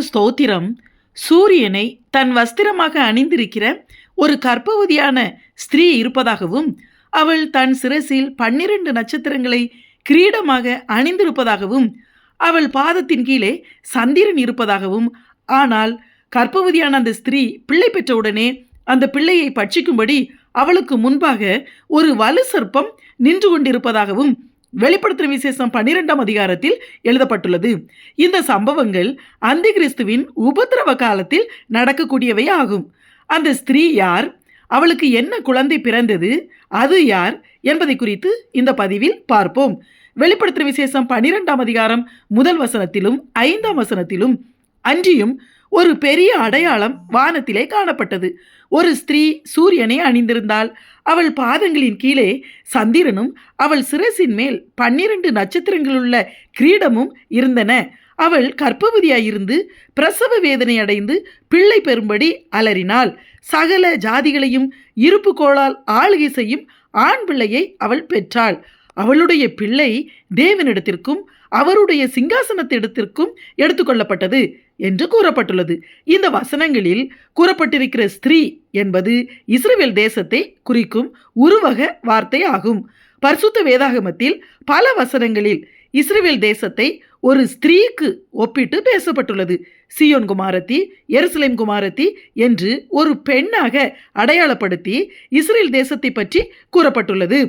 கர்த்தருக்கு ஸ்தோத்திரம். சூரியனை தன் வஸ்திரமாக அணிந்திருக்கிற ஒரு கர்ப்பவதியான ஸ்திரீ இருப்பதாகவும் அவள் தன் சிரசில் பன்னிரண்டு நட்சத்திரங்களை கிரீடமாக அணிந்திருப்பதாகவும் அவள் பாதத்தின் கீழே சந்திரன் இருப்பதாகவும் ஆனால் கர்ப்பவதியான அந்த ஸ்திரீ பிள்ளை பெற்றவுடனே அந்த பிள்ளையை பட்சிக்கும்படி அவளுக்கு முன்பாக ஒரு வலு சர்ப்பம் நின்று கொண்டிருப்பதாகவும் வெளிப்படுத்துற விசேஷம் பன்னிரெண்டாம் அதிகாரத்தில் எழுதப்பட்டுள்ளது. இந்த சம்பவங்கள் அந்தி கிறிஸ்துவின் உபத்திரவ காலத்தில் நடக்கக்கூடியவை ஆகும். அந்த ஸ்திரீ யார்? அவளுக்கு என்ன குழந்தை பிறந்தது? அது யார்? என்பதை குறித்து இந்த பதிவில் பார்ப்போம். வெளிப்படுத்துற விசேஷம் பன்னிரெண்டாம் அதிகாரம் முதல் வசனத்திலும் ஐந்தாம் வசனத்திலும் அன்றியும் ஒரு பெரிய அடையாளம் வானத்திலே காணப்பட்டது. ஒரு ஸ்திரீ சூரியனை அணிந்திருந்தாள். அவள் பாதங்களின் கீழே சந்திரனும் அவள் சிரசின் மேல் பன்னிரண்டு நட்சத்திரங்களுள்ள கிரீடமும் இருந்தன. அவள் கர்ப்பவதியாயிருந்து பிரசவ வேதனை அடைந்து பிள்ளை பெறும்படி அலறினாள். சகல ஜாதிகளையும் இருப்பு கோளால் ஆளுகை செய்யும் ஆண் பிள்ளையை அவள் பெற்றாள். அவளுடைய பிள்ளை தேவனிடத்திற்கும் அவருடைய சிங்காசனத்திடத்திற்கும் எடுத்துக்கொள்ளப்பட்டது. என்று கூறப்பட்டுள்ளது. இந்த வசனங்களில் கூறப்பட்டிருக்கிற ஸ்திரீ என்பது இஸ்ரேல் தேசத்தை குறிக்கும் உருவக வார்த்தை ஆகும். பரிசுத்த வேதாகமத்தில் பல வசனங்களில் இஸ்ரேல் தேசத்தை ஒரு ஸ்திரீக்கு ஒப்பிட்டு பேசப்பட்டுள்ளது. சியோன் குமாரத்தி எருசலேம் குமாரத்தி என்று ஒரு பெண்ணாக அடையாளப்படுத்தி இஸ்ரேல் தேசத்தை பற்றி கூறப்பட்டுள்ளது.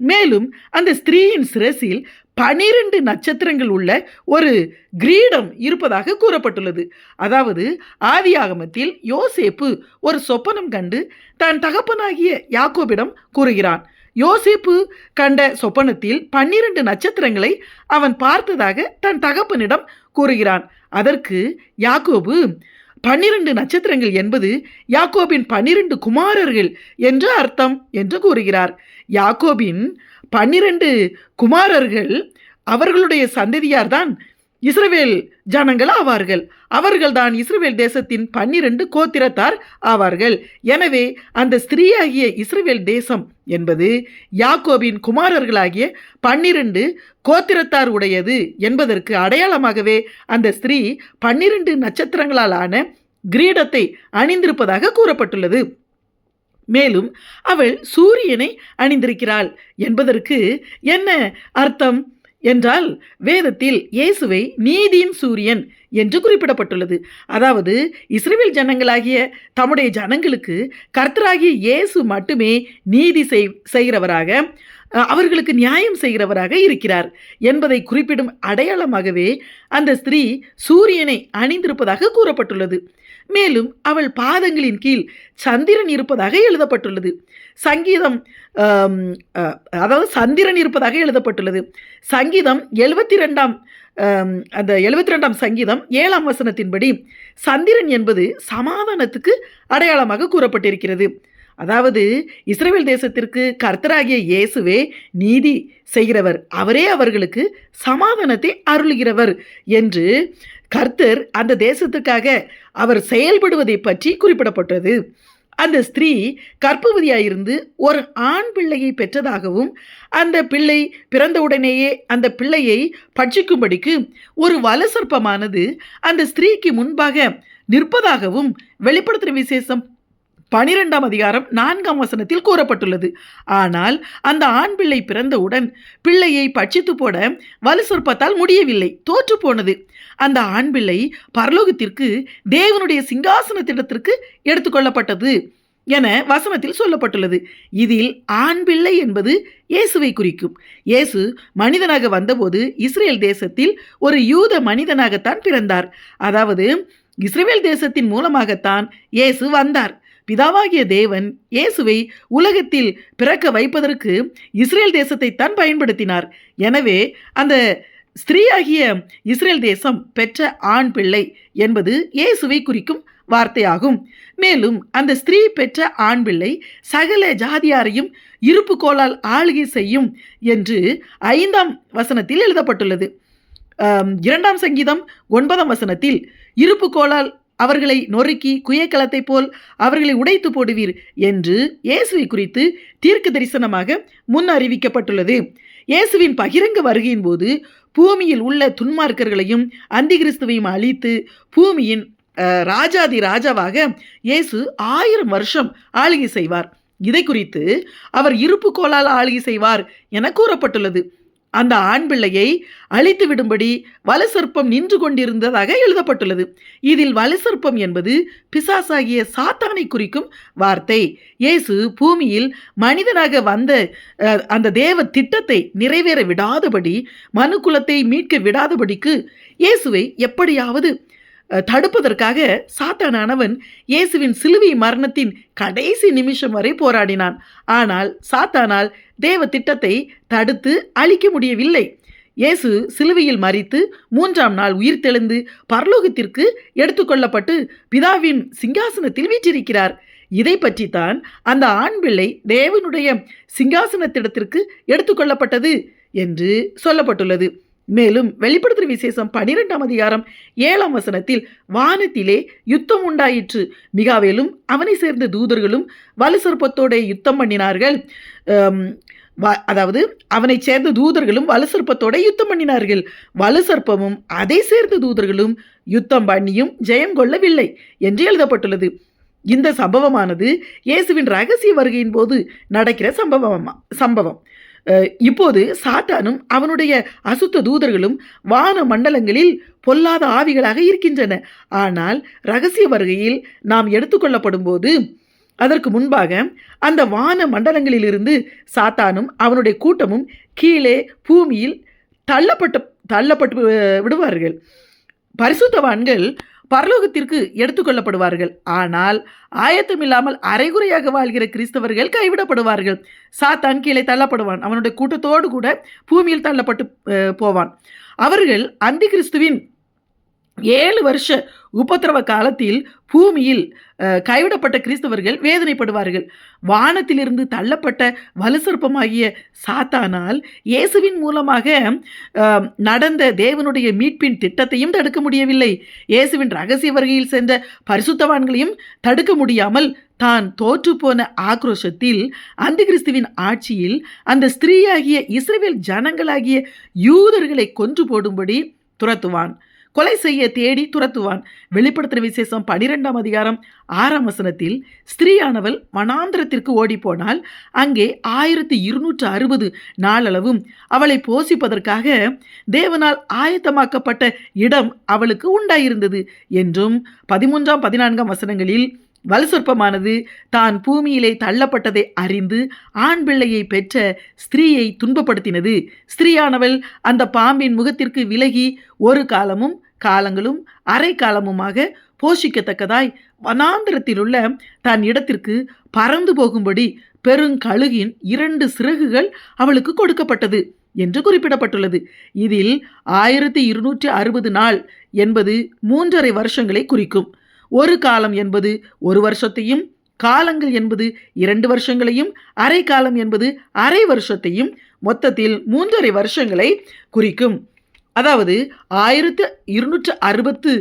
மேலும் அந்த ஸ்திரீயின் சிரசில் பனிரெண்டு நட்சத்திரங்கள் உள்ள ஒரு கிரீடம் இருப்பதாக கூறப்பட்டுள்ளது. அதாவது ஆதியாகமத்தில் யோசேப்பு ஒரு சொப்பனம் கண்டு தன் தகப்பனாகிய யாக்கோபிடம் கூறுகிறான் யோசேப்பு கண்ட சொப்பனத்தில் பன்னிரண்டு நட்சத்திரங்களை அவன் பார்த்ததாக தன் தகப்பனிடம் கூறுகிறான். அதற்கு யாக்கோபு பன்னிரண்டு நட்சத்திரங்கள் என்பது யாக்கோபின் பன்னிரண்டு குமாரர்கள் என்று அர்த்தம் என்று கூறுகிறார். யாக்கோபின் பன்னிரண்டு குமாரர்கள் அவர்களுடைய சந்ததியார்தான் இஸ்ரவேல் ஜனங்கள் ஆவார்கள். அவர்கள்தான் இஸ்ரவேல் தேசத்தின் பன்னிரண்டு கோத்திரத்தார் ஆவார்கள். எனவே அந்த ஸ்திரீயாகிய இஸ்ரவேல் தேசம் என்பது யாக்கோபின் குமாரர்களாகிய பன்னிரண்டு கோத்திரத்தார் உடையது என்பதற்கு அடையாளமாகவே அந்த ஸ்திரீ பன்னிரண்டு நட்சத்திரங்களால் ஆன கிரீடத்தை அணிந்திருப்பதாக கூறப்பட்டுள்ளது. மேலும் அவள் சூரியனை அணிந்திருக்கிறாள் என்பதற்கு என்ன அர்த்தம்? என்றால் வேதத்தில் இயேசுவை நீதியின் சூரியன் என்று குறிப்பிடப்பட்டுள்ளது. அதாவது இஸ்ரேல் ஜனங்களாகிய தம்முடைய ஜனங்களுக்கு கர்த்தராகிய இயேசு மட்டுமே நீதி செய் செய்கிறவராக அவர்களுக்கு நியாயம் செய்கிறவராக இருக்கிறார் என்பதை குறிப்பிடும் அடையாளமாகவே அந்த ஸ்திரீ சூரியனை அணிந்திருப்பதாக கூறப்பட்டுள்ளது. மேலும் அவள் பாதங்களின் கீழ் சந்திரன் இருப்பதாக எழுதப்பட்டுள்ளது. சங்கீதம் அதாவது சந்திரன் இருப்பதாக எழுதப்பட்டுள்ளது. சங்கீதம் எழுபத்தி ரெண்டாம் அந்த எழுபத்தி ரெண்டாம் சங்கீதம் ஏழாம் வசனத்தின்படி சந்திரன் என்பது சமாதானத்துக்கு அடையாளமாக கூறப்பட்டிருக்கிறது. அதாவது இஸ்ரேல் தேசத்திற்கு கர்த்தராகிய இயேசுவே நீதி செய்கிறவர். அவரே அவர்களுக்கு சமாதானத்தை அருளுகிறவர் என்று கர்த்தர் அந்த தேசத்துக்காக அவர் செயல்படுவதை பற்றி குறிப்பிடப்பட்டது. அந்த ஸ்திரீ கற்பவதியாயிருந்து ஒரு ஆண் பிள்ளையை பெற்றதாகவும் அந்த பிள்ளை பிறந்தவுடனேயே அந்த பிள்ளையை பட்சிக்கும்படிக்கு ஒரு வலசற்பமானது அந்த ஸ்திரீக்கு முன்பாக நிற்பதாகவும் வெளிப்படுத்தின விசேஷம் பனிரெண்டாம் அதிகாரம் நான்காம் வசனத்தில் கூறப்பட்டுள்ளது. ஆனால் அந்த ஆண் பிள்ளை பிறந்தவுடன் பிள்ளையை பட்சித்து போட வலு சொற்பத்தால் முடியவில்லை தோற்று போனது. அந்த ஆண் பிள்ளை பரலோகத்திற்கு தேவனுடைய சிங்காசனத்திடத்திற்கு எடுத்துக்கொள்ளப்பட்டது என வசனத்தில் சொல்லப்பட்டுள்ளது. இதில் ஆண் பிள்ளை என்பது இயேசுவை குறிக்கும். இயேசு மனிதனாக வந்தபோது இஸ்ரேல் தேசத்தில் ஒரு யூத மனிதனாகத்தான் பிறந்தார். அதாவது இஸ்ரேல் தேசத்தின் மூலமாகத்தான் இயேசு வந்தார். பிதாவாகிய தேவன் இயேசுவை உலகத்தில் பிறக்க வைப்பதற்கு இஸ்ரேல் தேசத்தை தான் பயன்படுத்தினார். எனவே அந்த ஸ்திரீயாகிய இஸ்ரேல் தேசம் பெற்ற ஆண் பிள்ளை என்பது இயேசுவை குறிக்கும் வார்த்தையாகும். மேலும் அந்த ஸ்திரீ பெற்ற ஆண் பிள்ளை சகல ஜாதியாரையும் இருப்பு கோளால் ஆளுகை செய்யும் என்று ஐந்தாம் வசனத்தில் எழுதப்பட்டுள்ளது. இரண்டாம் சங்கீதம் ஒன்பதாம் வசனத்தில் இருப்பு கோளால் அவர்களை நொறுக்கி குயக்கலத்தை போல் அவர்களை உடைத்து போடுவீர் என்று இயேசுவை குறித்து தீர்க்க தரிசனமாக முன் அறிவிக்கப்பட்டுள்ளது. இயேசுவின் பகிரங்க வருகையின் போது பூமியில் உள்ள துன்மார்க்கர்களையும் அந்திகிறிஸ்துவையும் அழித்து பூமியின் ராஜாதி ராஜாவாக இயேசு ஆயிரம் வருஷம் ஆளுகை செய்வார். இதை குறித்து அவர் இருப்பு கோலால் ஆளுகை செய்வார் என கூறப்பட்டுள்ளது. அந்த ஆண் பிள்ளையை அழித்து விடும்படி வலுசர்ப்பம் நின்று கொண்டிருந்ததாக எழுதப்பட்டுள்ளது. இதில் வலுசர்ப்பம் என்பது பிசாசாகிய சாத்தானை குறிக்கும் வார்த்தை. இயேசு பூமியில் மனிதனாக வந்த அந்த தேவ திட்டத்தை நிறைவேற விடாதபடி மனுக்குலத்தை மீட்க விடாதபடிக்கு இயேசுவை எப்படியாவது தடுப்பதற்காக சாத்தானவன் இயேசுவின் சிலுவை மரணத்தின் கடைசி நிமிஷம் வரை போராடினான். ஆனால் சாத்தானால் தேவ திட்டத்தை தடுத்து அழிக்க முடியவில்லை. இயேசு சிலுவையில் மறித்து மூன்றாம் நாள் உயிர் தெளிந்து பரலோகத்திற்கு எடுத்துக்கொள்ளப்பட்டு பிதாவின் சிங்காசனத்தில் வீற்றிருக்கிறார். இதை பற்றித்தான் அந்த ஆண் பிள்ளை தேவனுடைய சிங்காசனத்திடத்திற்கு எடுத்துக்கொள்ளப்பட்டது என்று சொல்லப்பட்டுள்ளது. மேலும் வெளிப்படுத்துகிற விசேஷம் பனிரெண்டாம் அதிகாரம் ஏழாம் வசனத்தில் வானத்திலே யுத்தம் உண்டாயிற்று. மிகாவேலும் அவனை சேர்ந்த தூதர்களும் வலு வலுசற்பத்தோட யுத்தம் பண்ணினார்கள். வ- அதாவது அவனை சேர்ந்த தூதர்களும் வலு வலுசற்பத்தோட யுத்தம் பண்ணினார்கள். வலு சிற்பமும் அதை சேர்ந்த தூதர்களும் யுத்தம் பண்ணியும் ஜெயம் கொள்ளவில்லை என்று எழுதப்பட்டுள்ளது. இந்த சம்பவமானது இயேசுவின் ரகசிய வருகையின் போது நடக்கிற சம்பவம் சம்பவம். இப்போது சாத்தானும் அவனுடைய அசுத்த தூதர்களும் வான மண்டலங்களில் பொல்லாத ஆவிகளாக இருக்கின்றன. ஆனால் ரகசிய வருகையில் நாம் எடுத்துக்கொள்ளப்படும் போது அதற்கு முன்பாக அந்த வான மண்டலங்களிலிருந்து சாத்தானும் அவனுடைய கூட்டமும் கீழே பூமியில் தள்ளப்பட்டு தள்ளப்பட்டு வி- விடுவார்கள். பரிசுத்தவான்கள் பரலோகத்திற்கு எடுத்துக்கொள்ளப்படுவார்கள். ஆனால் ஆயத்தமில்லாமல் அரைகுறையாக வாழ்கிற கிறிஸ்தவர்கள் கைவிடப்படுவார்கள். சாத்தான் கீழே தள்ளப்படுவான். அவனுடைய கூட்டத்தோடு கூட பூமியில் தள்ளப்பட்டு போவான். அவர்கள் அந்தி கிறிஸ்துவின் ஏழு வருஷ உபத்திரவ காலத்தில் பூமியில் கைவிடப்பட்ட கிறிஸ்தவர்கள் வேதனைப்படுவார்கள். வானத்திலிருந்து தள்ளப்பட்ட வலுசற்பமாகிய சாத்தானால் இயேசுவின் மூலமாக நடந்த தேவனுடைய மீட்பின் திட்டத்தையும் தடுக்க முடியவில்லை. இயேசுவின் ரகசிய வருகையில் சேர்ந்த பரிசுத்தவான்களையும் தடுக்க முடியாமல் தான் தோற்றுப்போன ஆக்ரோஷத்தில் அந்த கிறிஸ்துவின் ஆட்சியில் அந்த ஸ்திரீயாகிய இஸ்ரேல் ஜனங்களாகிய யூதர்களை கொன்று போடும்படி துரத்துவான். கொலை செய்ய தேடி துரத்துவான். வெளிப்படுத்துகிற விசேஷம் பனிரெண்டாம் அதிகாரம் ஆறாம் வசனத்தில் ஸ்திரீயானவள் மனாந்திரத்திற்கு ஓடிப்போனால் அங்கே ஆயிரத்தி இருநூற்று அறுபது நாளளவும் அவளை போஷிப்பதற்காக தேவனால் ஆயத்தமாக்கப்பட்ட இடம் அவளுக்கு உண்டாயிருந்தது என்றும் பதிமூன்றாம் பதினான்காம் வசனங்களில் வலுசொற்பமானது தான் பூமியிலே தள்ளப்பட்டதை அறிந்து ஆண் பிள்ளையை பெற்ற ஸ்திரீயை துன்பப்படுத்தினது. ஸ்திரீயானவள் அந்த பாம்பின் முகத்திற்கு விலகி ஒரு காலமும் காலங்களும் அரை காலமுமாக போஷிக்கத்தக்கதாய். வனாந்திரத்தில் உள்ள தன் இடத்திற்கு பறந்து போகும்படி பெருங்கழுகின் இரண்டு சிறகுகள் அவளுக்கு கொடுக்கப்பட்டது என்று குறிப்பிடப்பட்டுள்ளது. இதில் ஆயிரத்தி இருநூற்றி அறுபது நாள் என்பது மூன்றரை வருஷங்களை குறிக்கும். ஒரு காலம் என்பது ஒரு வருஷத்தையும் காலங்கள் என்பது இரண்டு வருஷங்களையும் அரை காலம் என்பது அரை வருஷத்தையும் மொத்தத்தில் மூன்றரை வருஷங்களை குறிக்கும். அதாவது ஆயிரத்து இருநூற்று அறுபத்து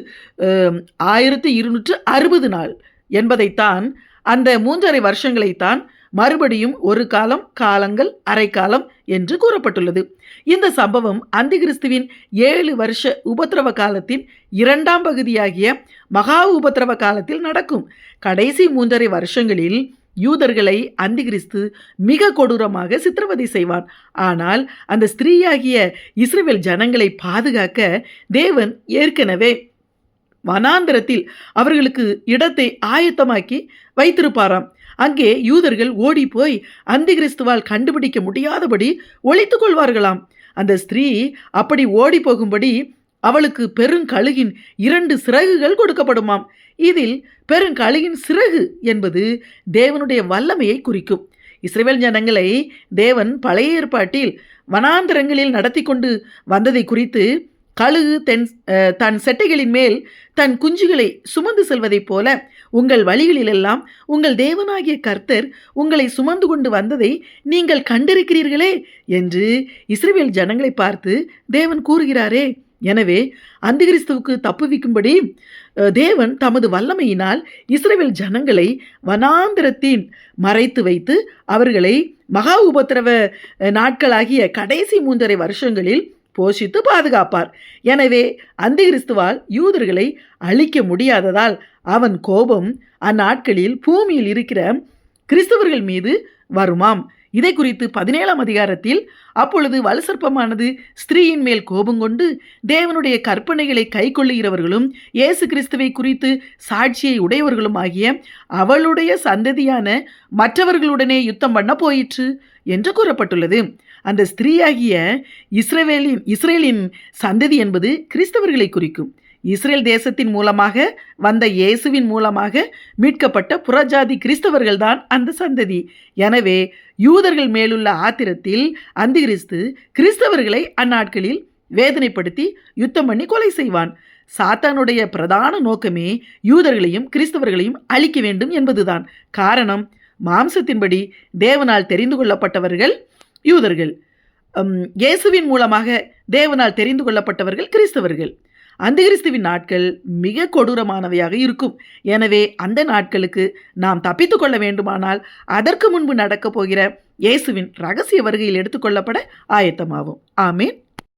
ஆயிரத்து இருநூற்று அறுபது நாள் என்பதைத்தான் அந்த மூன்றரை வருஷங்களைத்தான் மறுபடியும் ஒரு காலம் காலங்கள் அரை காலம் என்று கூறப்பட்டுள்ளது. இந்த சம்பவம் அந்திகிறிஸ்துவின் ஏழு வருஷ உபத்திரவ காலத்தின் இரண்டாம் பகுதியாகிய மகா உபத்திரவ காலத்தில் நடக்கும். கடைசி மூன்றரை வருஷங்களில் யூதர்களை அந்திகிறிஸ்து மிக கொடூரமாக சித்திரவதை செய்வான். ஆனால் அந்த ஸ்திரீயாகிய இஸ்ரேல் ஜனங்களை பாதுகாக்க தேவன் ஏற்கனவே வனாந்திரத்தில் அவர்களுக்கு இடத்தை ஆயத்தமாக்கி வைத்திருப்பாராம். அங்கே யூதர்கள் ஓடிப்போய் அந்திகிறிஸ்துவால் கண்டுபிடிக்க முடியாதபடி ஒழித்து கொள்வார்களாம். அந்த ஸ்திரீ அப்படி ஓடி போகும்படி அவளுக்கு பெருங்கழுகின் இரண்டு சிறகுகள் கொடுக்கப்படுமாம். இதில் பெருங்கழுகின் சிறகு என்பது தேவனுடைய வல்லமையை குறிக்கும். இஸ்ரேல் ஜனங்களை தேவன் பழைய ஏற்பாட்டில் வனாந்தரங்களில் நடத்தி கொண்டு வந்ததை குறித்து கழுகு தென் தன் செட்டைகளின் மேல் தன் குஞ்சுகளை சுமந்து செல்வதைப் போல உங்கள் வழிகளிலெல்லாம் உங்கள் தேவனாகிய கர்த்தர் உங்களை சுமந்து கொண்டு வந்ததை நீங்கள் கண்டிருக்கிறீர்களே என்று இஸ்ரேல் ஜனங்களை பார்த்து தேவன் கூறுகிறாரே. எனவே அந்திகிறிஸ்துவுக்கு தப்புவிக்கும்படி தேவன் தமது வல்லமையினால் இஸ்ரேல் ஜனங்களை வனாந்திரத்தின் மறைத்து வைத்து அவர்களை மகா உபத்திரவ நாட்களாகிய கடைசி மூன்றரை வருஷங்களில் போஷித்து பாதுகாப்பார். எனவே அந்திகிறிஸ்துவால் யூதர்களை அழிக்க முடியாததால் அவன் கோபம் அந்நாட்களில் பூமியில் இருக்கிற கிறிஸ்தவர்கள் மீது வருமாம். இதை குறித்து பதினேழாம் அதிகாரத்தில் அப்பொழுது வலுசற்பமானது ஸ்திரீயின் மேல் கோபம் கொண்டு தேவனுடைய கற்பனைகளை கைக்கொள்ளுகிறவர்களும் இயேசு கிறிஸ்துவை குறித்து சாட்சியை உடையவர்களும் ஆகிய அவளுடைய சந்ததியான மற்றவர்களுடனே யுத்தம் பண்ண போயிற்று என்று கூறப்பட்டுள்ளது. அந்த ஸ்திரீயாகிய இஸ்ரவேலின் இஸ்ரேலின் சந்ததி என்பது கிறிஸ்தவர்களை குறிக்கும். இஸ்ரேல் தேசத்தின் மூலமாக வந்த இயேசுவின் மூலமாக மீட்கப்பட்ட புறஜாதி கிறிஸ்தவர்கள்தான் அந்த சந்ததி. எனவே யூதர்கள் மேலுள்ள ஆத்திரத்தில் அந்திகிறிஸ்து கிறிஸ்தவர்களை அந்நாட்களில் வேதனைப்படுத்தி யுத்தம் பண்ணி கொலை செய்வான். சாத்தானுடைய பிரதான நோக்கமே யூதர்களையும் கிறிஸ்தவர்களையும் அழிக்க வேண்டும் என்பதுதான். காரணம் மாம்சத்தின்படி தேவனால் தெரிந்து கொள்ளப்பட்டவர்கள் யூதர்கள். இயேசுவின் மூலமாக தேவனால் தெரிந்து கொள்ளப்பட்டவர்கள் கிறிஸ்தவர்கள். அந்த கிறிஸ்துவின் நாட்கள் மிக கொடூரமானவையாக இருக்கும். எனவே அந்த நாட்களுக்கு நாம் தப்பித்து கொள்ள வேண்டுமானால் அதற்கு முன்பு நடக்கப் போகிற இயேசுவின் ரகசிய வருகையில் எடுத்துக்கொள்ளப்பட ஆயத்தமாகும் ஆமீன்.